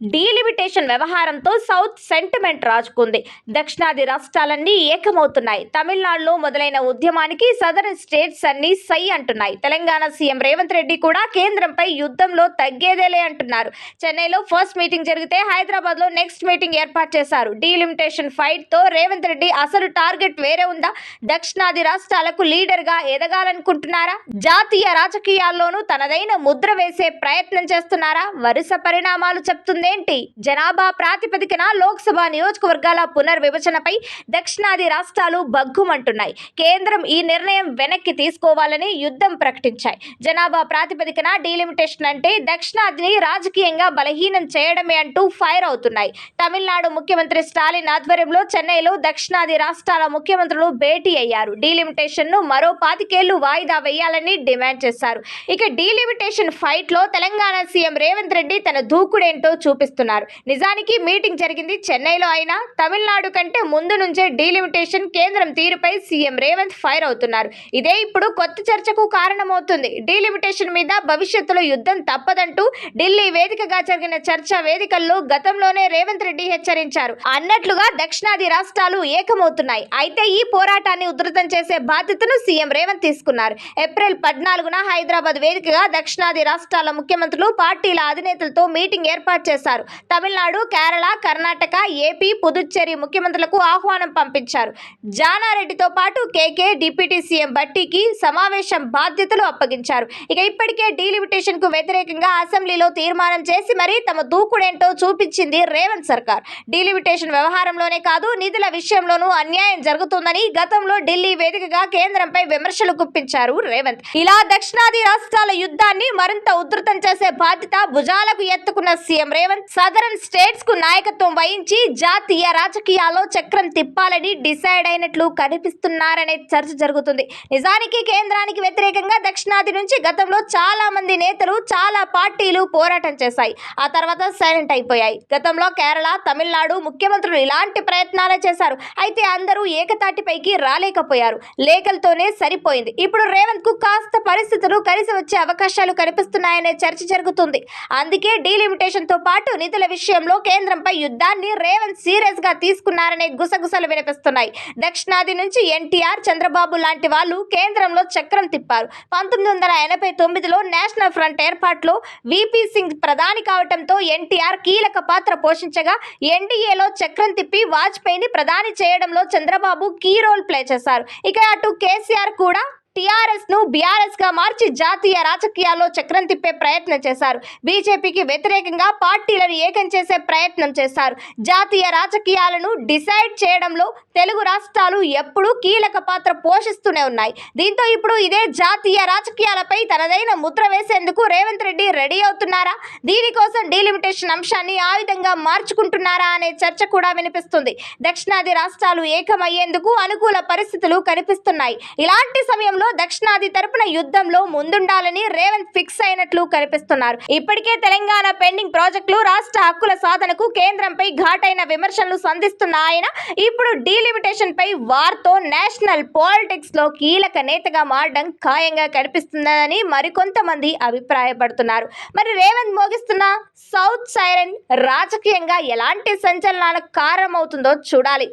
Delimitation వ్యవహారంతో south sentiment రాజుకుంది. దక్షిణాది రాష్ట్రాలన్నీ ఏకమవుతున్నాయి. తమిళనాడులో మొదలైన ఉద్యమానికి సదరన్ స్టేట్స్ అన్ని సై అంటున్నాయి. తెలంగాణ సీఎం రేవంత్ రెడ్డి కూడా కేంద్రంపై యుద్ధంలో తగ్గేదేలే అంటున్నారు. చెన్నైలో ఫస్ట్ మీటింగ్ జరిగితే హైదరాబాద్లో నెక్స్ట్ మీటింగ్ ఏర్పాటు చేశారు. డీలిమిటేషన్ ఫైట్తో రేవంత్ రెడ్డి అసలు టార్గెట్ వేరే ఉందా? దక్షిణాది రాష్ట్రాలకు లీడర్గా ఎదగాలనుకుంటున్నారా? జాతీయ రాజకీయాల్లోనూ తనదైన ముద్ర వేసే ప్రయత్నం చేస్తున్నారా? వరుస పరిణామాలు చెప్తుంది చెప్తుందేంటి జనాభా ప్రాతిపదికన లోక్సభ నియోజకవర్గాల పునర్విభజనపై దక్షిణాది రాష్ట్రాలు భగ్గుమంటున్నాయి. కేంద్రం ఈ నిర్ణయం వెనక్కి తీసుకోవాలని యుద్ధం ప్రకటించాయి. జనాభా ప్రాతిపదికన డీలిమిటేషన్ అంటే దక్షిణాదిని రాజకీయంగా బలహీనం చేయడమే అంటూ ఫైర్ అవుతున్నాయి. తమిళనాడు ముఖ్యమంత్రి స్టాలిన్ ఆధ్వర్యంలో చెన్నైలో దక్షిణాది రాష్ట్రాల ముఖ్యమంత్రులు భేటీ అయ్యారు. డీలిమిటేషన్ను మరో పాతికేళ్ళు వాయిదా వేయాలని డిమాండ్ చేశారు. ఇక డీలిమిటేషన్ ఫైట్లో తెలంగాణ సీఎం రేవంత్ రెడ్డి తన దూకుడేంటో చూపిస్తున్నారు. నిజానికి మీటింగ్ జరిగింది చెన్నైలో అయినా తమిళనాడు కంటే ముందు నుంచే డీలిమిటేషన్ కేంద్రం తీరుపై సీఎం రేవంత్ ఫైర్ అవుతున్నారు. ఇదే ఇప్పుడు కొత్త చర్చకు కారణమవుతుంది. డీలిమిటేషన్ మీద భవిష్యత్తులో యుద్ధం తప్పదంటూ ఢిల్లీ వేదికగా జరిగిన చర్చ వేదికల్లో గతంలోనే రేవంత్ రెడ్డి హెచ్చరించారు. అన్నట్లుగా దక్షిణాది రాష్ట్రాలు ఏకమవుతున్నాయి. అయితే ఈ పోరాటాన్ని ఉధృతం చేసే బాధ్యతను సీఎం రేవంత్ తీసుకున్నారు. ఏప్రిల్ పద్నాలుగున హైదరాబాద్ వేదికగా దక్షిణాది రాష్ట్రాల ముఖ్యమంత్రులు పార్టీల అధినేతలతో మీటింగ్ ఏర్పాటు చేశారు. తమిళనాడు కేరళ కర్ణాటక ఏపీ పుదుచ్చేరి ముఖ్యమంత్రులకు ఆహ్వానం పంపించారు. జానారెడ్డితో పాటు కేకే డిప్యూటీ సీఎం బట్టికి సమావేశం బాధ్యతలు అప్పగించారు. ఇక ఇప్పటికే డీలిమిటేషన్కు వ్యతిరేకంగా అసెంబ్లీలో తీర్మానం చేసి మరీ తమ దూకుడేంటో చూపించింది రేవంత్ సర్కార్. డీలిమిటేషన్ వ్యవహారంలోనే కాదు నిధుల విషయంలోనూ అన్యాయం జరుగుతుందని గతంలో ఢిల్లీ వేదికగా కేంద్రంపై విమర్శలు గుప్పించారు రేవంత్. ఇలా దక్షిణాది రాష్ట్రాల యుద్ధాన్ని మరింత ఉధృతం చేసే బాధ్యత భుజాలకు ఎత్తుకున్న సీఎం రేవంత్ సదరన్ స్టేట్స్కు నాయకత్వం వహించి జాతీయ రాజకీయాల్లో చక్రం తిప్పాలని డిసైడ్ అయినట్లు కనిపిస్తున్నారనే చర్చ జరుగుతుంది. నిజానికి కేంద్రానికి వ్యతిరేకంగా దక్షిణాది నుంచి గతంలో చాలా మంది నేతలు చాలా పార్టీలు పోరాటం చేశాయి. ఆ తర్వాత సైలెంట్ అయిపోయాయి. గతంలో కేరళ తమిళనాడు ముఖ్యమంత్రులు ఇలాంటి ప్రయత్నాలే చేశారు. అయితే అందరూ ఏకతాటిపైకి రాలేకపోయారు. లేఖలతోనే సరిపోయింది. ఇప్పుడు రేవంత్కు కాస్త పరిస్థితులు కలిసి వచ్చే అవకాశాలు కనిపిస్తున్నాయనే చర్చ జరుగుతుంది. అందుకే డీలిమిటేషన్తో పాటు నిధుల విషయంలో కేంద్రంపై యుద్ధాన్ని రేవంత్ సీరియస్గా తీసుకున్నారనే గుసగుసలు వినిపిస్తున్నాయి. దక్షిణాది నుంచి ఎన్టీఆర్ చంద్రబాబు లాంటి వాళ్ళు కేంద్రంలో చక్రం తిప్పారు. పంతొమ్మిది వందల ఎనభై తొమ్మిదిలో నేషనల్ ఫ్రంట్ ఏర్పాటులో విపి సింగ్ ప్రధాని కావడంతో ఎన్టీఆర్ కీలక పాత్ర పోషించగా ఎన్డీఏలో చక్రం తిప్పి వాజ్పేయిని ప్రధాని చేయడంలో చంద్రబాబు కీ రోల్ ప్లే చేశారు. ఇక అటు కేసీఆర్ కూడా టీఆర్ఎస్ను బీఆర్ఎస్గా మార్చి జాతీయ రాజకీయాల్లో చక్రం తిప్పే ప్రయత్నం చేశారు. బీజేపీకి వ్యతిరేకంగా పార్టీలను ఏకం చేసే ప్రయత్నం చేశారు. జాతీయ రాజకీయాలను డిసైడ్ చేయడంలో తెలుగు రాష్ట్రాలు ఎప్పుడూ కీలక పాత్ర పోషిస్తూనే ఉన్నాయి. దీంతో ఇప్పుడు ఇదే జాతీయ రాజకీయాలపై తనదైన ముద్ర వేసేందుకు రేవంత్ రెడ్డి రెడీ అవుతున్నారా? దీనికోసం డీలిమిటేషన్ అంశాన్ని ఆ విధంగా మార్చుకుంటున్నారా అనే చర్చ కూడా వినిపిస్తుంది. దక్షిణాది రాష్ట్రాలు ఏకమయ్యేందుకు అనుకూల పరిస్థితులు కనిపిస్తున్నాయి. ఇలాంటి సమయంలో దక్షిణాది తరపున యుద్ధంలో ముందుండాలని రేవంత్ ఫిక్స్ అయినట్లు కనిపిస్తున్నారు. ఇప్పటికే తెలంగాణ పెండింగ్ ప్రాజెక్టులు రాష్ట్ర హక్కుల సాధనకు కేంద్రంపై ఘాటైన విమర్శలు సంధిస్తున్న ఆయన ఇప్పుడు డీలిమిటేషన్ పై వార్తో నేషనల్ పాలిటిక్స్లో కీలక నేతగా మారడం ఖాయంగా కనిపిస్తుందని మరికొంతమంది అభిప్రాయపడుతున్నారు. మరి రేవంత్ మోగిస్తున్న సౌత్ సైరన్ రాజకీయంగా ఎలాంటి సంచలనాలకు కారణమవుతుందో చూడాలి.